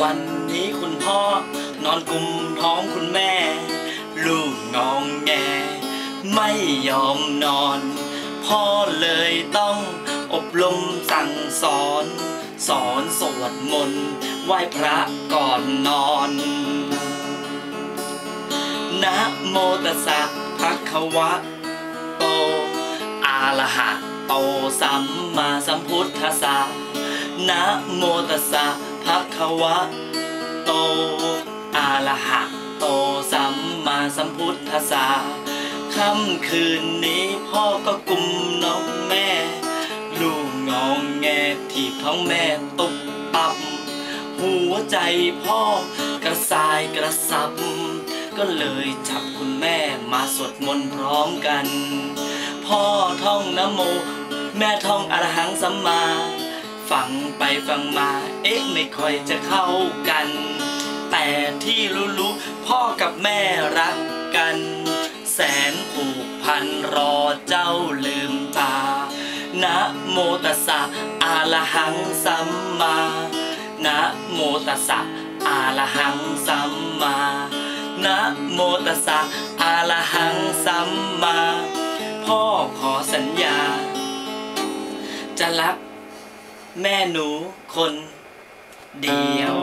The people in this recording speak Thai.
วันนี้คุณพ่อนอนกุมท้องคุณแม่ ลูกงองแง ไม่ยอมนอน พ่อเลยต้องอบรมสั่งสอน สอนสวดมนต์ ไหว้พระก่อนนอนนะโมตัสสะภะคะวะโตอะระหะโตสัมมาสัมพุทธัสสะนะโมตัสสะภะคะวะโตอะระหะโตสัมมาสัมพุทธัสสะค่ำคืนนี้พ่อก็กุมน้องแม่ ลูกงองแงที่ท้องแม่ตุบตับหัวใจ พ่อกระสายกระสับ ก็เลยจับคุณแม่มาสวดมนต์พร้อมกัน พ่อท่องนะโม แม่ท่องอรหังสัมมา ฟังไปฟังมา เอ๊ะไม่ค่อยจะเข้ากัน แต่ที่รู้ๆพ่อกับแม่รักกัน แสนผูกพันรอเจ้าลืมตานะโมตัสสะอาลหังสัมมา นะโมตัสสะอาละหังสัมมานะโมตัสสะอาละหังสัมมา พ่อขอสัญญา จะรักแม่หนูคนเดียว